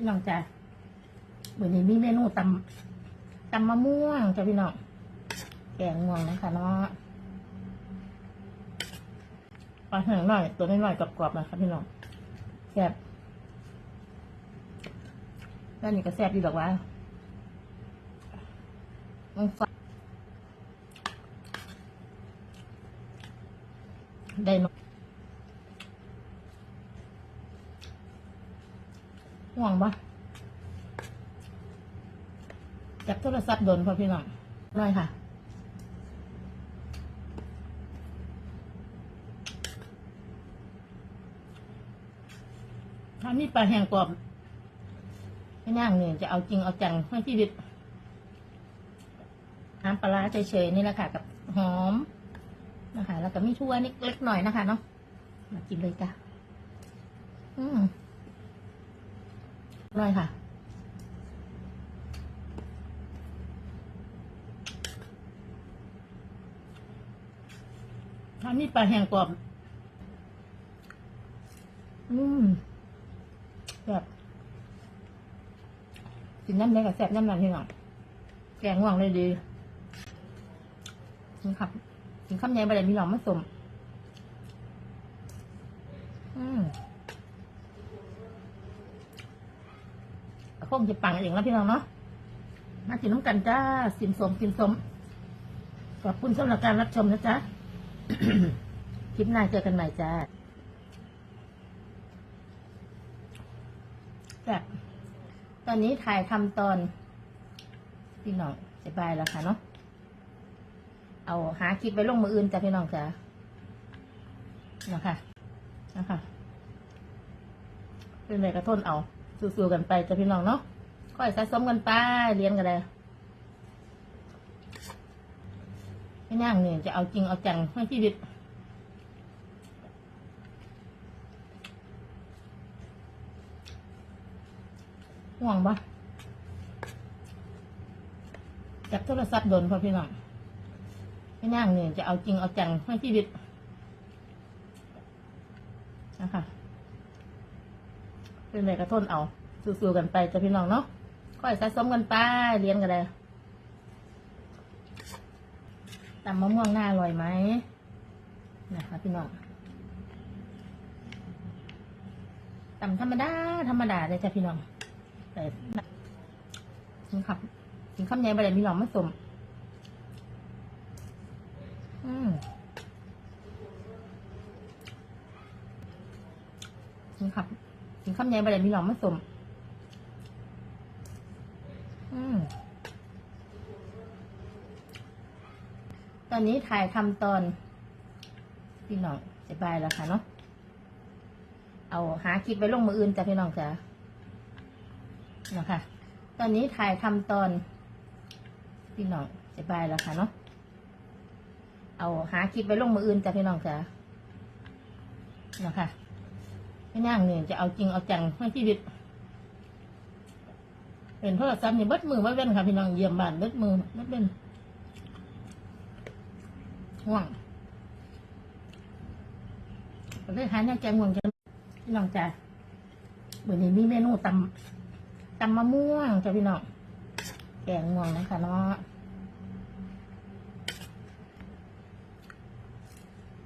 พี่น้องจ้ะวันนี้มีเมนูตำตำมะม่วงจ้ะพี่น้องแกงม่วงนะคะเนาะปลาแห้งหน่อย ตัวน้อยๆกรอบๆนะคะพี่น้องแซ่บด้านนี้ก็แซ่บดีดอกว่ามันฟักได้เนอะห่วงปะจั บโทรศัพท์โดนพอพี่หน้องน้ค่ะถ้ามีปลาแห้งกรอบไม่ย่างเนี่ยจะเอาจริงเอาจังให้ชีวิตน้ำปลาร้าเฉยๆนี่แหละค่ะ กับหอมนะคะ แล้วก็มีทั่วนิดเล็กหน่อยนะคะเนาะมากินเลยจ้ะอืมอร่อยค่ะ ถ้ามีปลาแห้งกรอบ อืมแบบกินน้ำได้กับแซ่บน้ำมันที่หน่อยแกงว่างเลยดีกินขับกินข้าวใหญ่บะเดมีหลอมมะสมอืมคงจะปังเองแล้วพี่น้องเนาะมากินน้ำกันจ้าสินสมกินสมขอบคุณสำหรับการรับชมนะจ๊ะ คลิปหน้าเจอกันใหม่จ้าแบบตอนนี้ถ่ายทำตอนพี่น้องสบายแล้วค่ะเนาะเอาหาคลิปไปลงมืออื่นจ้ะพี่น้องจ้ะนะคะนะคะเป็นไรกระทนเอาสู้ๆกันไปจ้ะพี่น้องเนาะค่อยสะสมกันไปเรียนกันเลย ไม่นั่งเนี่ยจะเอาจริงเอาจังให้ชีวิตห่วงปะจับโทรศัพท์โดนพอพี่น้องไม่นั่งเนี่ยจะเอาจริงเอาจังให้ชีวิตนะคะเป็นไรกระทนเอาสู้ๆกันไปจ้ะพี่น้องเนาะค่อยสะสมกันไปเรียนกันเลย ตำมะม่วงหน้าอร่อยไหมนะคะพี่น้องตำธรรมดาธรรมดาเลยจ้ะพี่น้อง แต่กินขับกินข้าวใหญ่บะเดมีหลอมมะสมอืมกินขับกินข้าวใหญ่บะเดมีหลอมมะสม อืม ตอนนี้ถ่ายทำตอนพี่น้องสบายแล้วค่ะเนาะเอาหาคลิปไปลงมืออื่นจ้ะพี่น้องจ้ะนะคะตอนนี้ถ่ายทำตอนพี่น้องสบายแล้วค่ะเนาะเอาหาคลิปไปลงมืออื่นจ้ะพี่น้องจ้ะนะคะไม่นั่งเนี่ยจะเอาจริงเอาจังให้ชีวิตเป็นโทรศัพท์นี่เบิดมือเบิดเว้นค่ะพี่น้องเยี่ยมบ้านเบิดมือเบิดเว้น ห่วงก็เลยหาแนวแกงห่วงจะพี่น้องจ้ะวันนี้มีเมนูตำตำมะม่วงจ้ะพี่น้องแกงม่วงนะคะเนาะ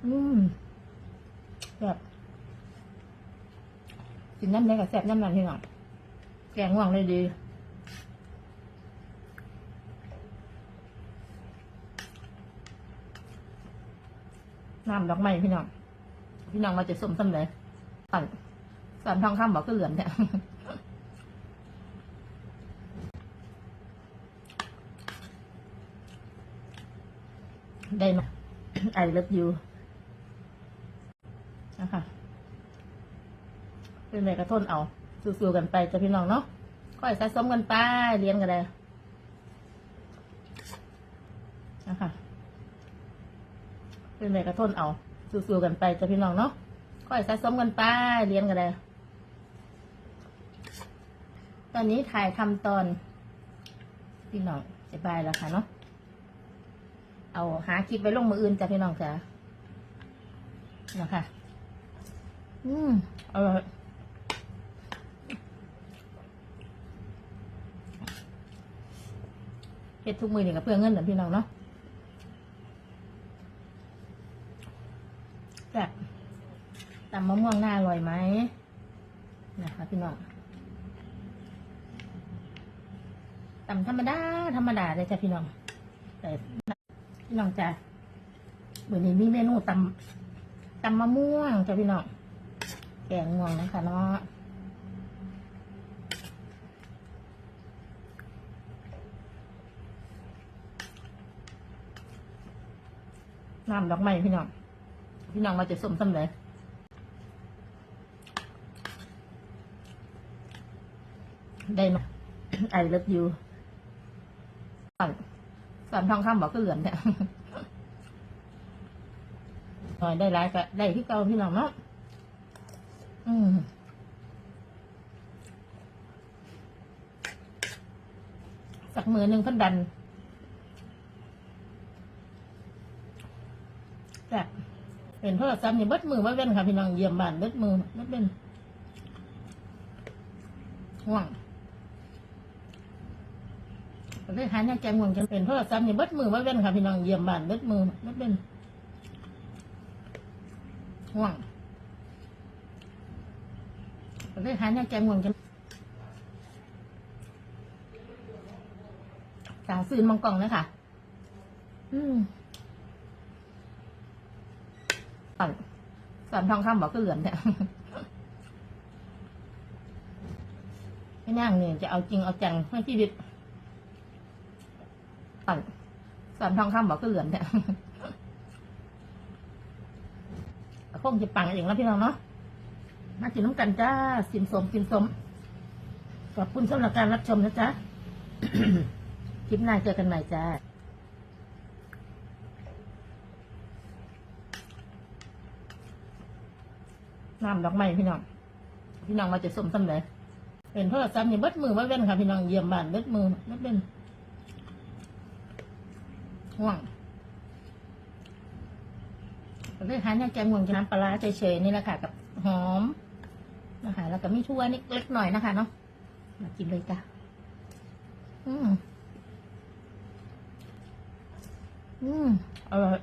อืมแบบกินน้ำได้กับแซ่บน้ำมันพี่น้องแกงม่วงเลยดี น้ำดอกไม้พี่น้อง พี่น้องมาจะส้มซ้ำเลยสั่นสั่นทองคำบอกก็เหลือมเนี่ยได้ไหมไอเลิฟยูนะคะเป็นไรกระทนเอา สู้ๆกันไปจะพี่น้องเนาะค่อยสะสมกันไปเรียนกันเลยนะคะ เป็นไรกระทนเอา สู้ๆกันไปจะพี่น้องเนาะค่อยสะสมกันไปเรียนกันเลยตอนนี้ถ่ายทำตอน พี่น้องสบายแล้วค่ะเนาะเอาหาคลิปไปลงมืออื่นจะพี่น้องจ้ะนะค่ะอืมเอร่อยเฮ็ดทุกมือเนี่ยกับเพื่อเงินนอพี่น้องเนาะ แบบตำมะม่วงหน่าอร่อยไหมนะคะพี่น้องตำธรรมดาธรรมดาเลยจ้ะพี่น้องแต่พี่น้องจ้ะวันนี้มีเมนูตำตำมะม่วงจ้ะพี่น้องแกงม่วงนะคะเนาะน้ำดอกไม้พี่น้อง พี่น้องมาจะส้มซ้ำเลยได้ไหมไอเลิฟยูสอนสอนทองคำบอกก็เหลือนเนี่ยหน่อยได้ร้ายก็ได้ที่เก่าพี่น้องเนาะอืมสักมือหนึ่งเพันดันแบบ เป็นโทรศัพท์นี่เบิดมือว่าเว้นค่ะพี่น้องเยี่ยมบ้านเบิดมือเบิดเป็นห่วงก็เลยหาเนี่ยแกงห่วงจะเป็นโทรศัพท์นี่เบิดมือว่าเว้นค่ะพี่น้องเยี่ยมบ้านเบิดมือเบิดเป็นห่วงก็เลยหาเนี่ยแกงห่วงจะสาซื้อมังกรเลยค่ะ อืม สอน สอนทองคำบอกก็เหลือนเนี่ยไม่นั่งเนี่ยจะเอาจริงเอาจังให้ชีวิตสอนสอนทองคำบอกก็เหลือนเนี่ยคงจะปังเองแล้วพี่น้องเนาะมากินน้ำกันจ้าสินสมกินสมขอบคุณสำหรับการรับชมนะจ๊ะ คลิปหน้าเจอกันใหม่จ้า น้ำดอกไม้พี่น้อง พี่น้องมาจะส้มซ้ำเลยเป็นโทรศัพท์นี่เบิดมือว่าเว้นค่ะพี่น้องเยี่ยมบ้านเบิดมือเบิดเป็นห่วงก็เลยหาเนี่ยแกงห่วงน้ำปลาร้าเฉยๆนี่แหละค่ะ กับหอมนะคะแล้วก็มีทั่วนิดเล็กหน่อยนะคะเนาะมากินเลยจ้ะอืมอืมอร่อย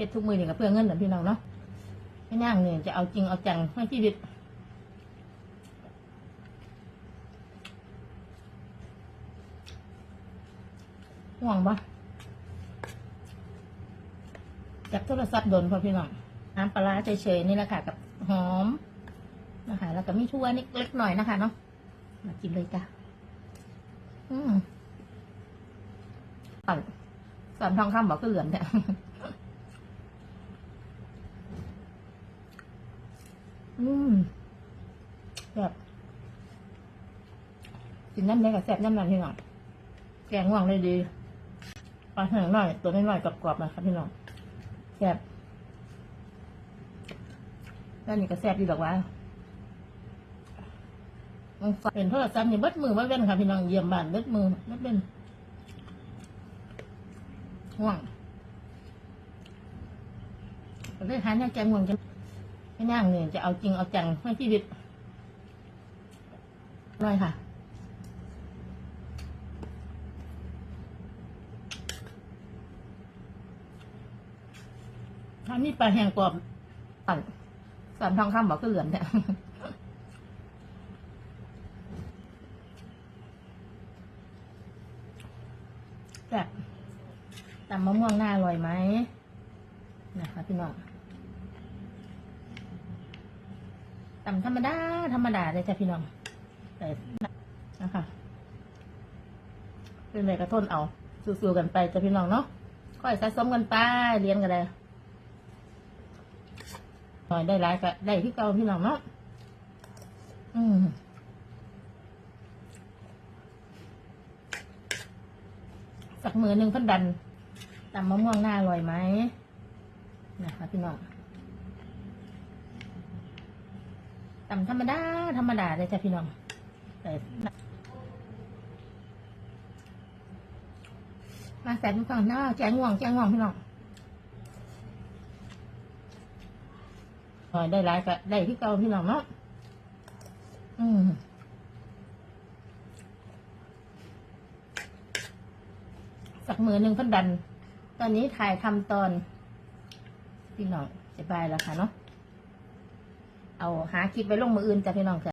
ฮ็ดทุกมือนี่ก็เพื่อเงินนะพี่น้องเนาะไม่นั่งเนี่ยจะเอาจริงเอาจังให้ชีวิตห่วงปะจับโทรศัพท์โดนพอพี่น้องน้ำปลาร้าเฉยๆนี่แหละค่ะกับหอมนะคะแล้วก็มีทั่วนิดเล็กหน่อยนะคะเนาะมากินเลยจ้ะอืมสอนสอนทองคำบอกก็เหลือนเนี่ อืมแบบกินน้ำเล็กกับแซ่บน้ำมันพี่น้องแกงว่างเลยดีปลาแห้งหน่อย ตัวน้อยๆกรอบๆนะครับพี่น้องแซ่บแล้วนี่ก็แซ่บดีดอกว่าเป็นโทรศัพท์นี่เบิดมือว่าเว้นค่ะพี่น้องเยี่ยมบ้านเบิดมือเบิดเป็นห่วงก็เลยหาเนี่ยแกงห่วงจะ ไม่นั่งเนี่ยจะเอาจริงเอาจังให้ชีวิตอร่อยค่ะถ้ามีปลาแห้งกรอบสั่นสั่นทองคำบอกก็เหลือเนี่ยแบบตำมะม่วงหน่าอร่อยไหมนะคะพี่น้อง ตำธรรมดาธรรมดาเลยจ้ะพี่น้องแต่นะคะเป็นไรกระทนเอา สู้ๆกันไปจ้ะพี่น้องเนาะค่อยสะสมกันไปเรียนกันเลยหน่อยได้ร้ายก็ได้ที่เก่าพี่น้องเนาะอืมสักมือหนึ่งเพันดันตำมะม่วงหน่าอร่อยไหมนะคะพี่น้อง ตำธรรมดา ธรรมดาเลยจ้ะพี่น้องแต่มาแสบก่อนเนาแจงง่วงแจงง่วงพี่น้องหอยได้ร้ายก็ได้ที่เก่าพี่น้องเนาะอืมสักมือหนึ่งเพิ่นดัน ตอนนี้ถ่ายทำตอน พี่น้องจะบายแล้วค่ะเนาะ เอาหาคลิปไปลงมืออื่นจ้ะพี่น้องจ้ะ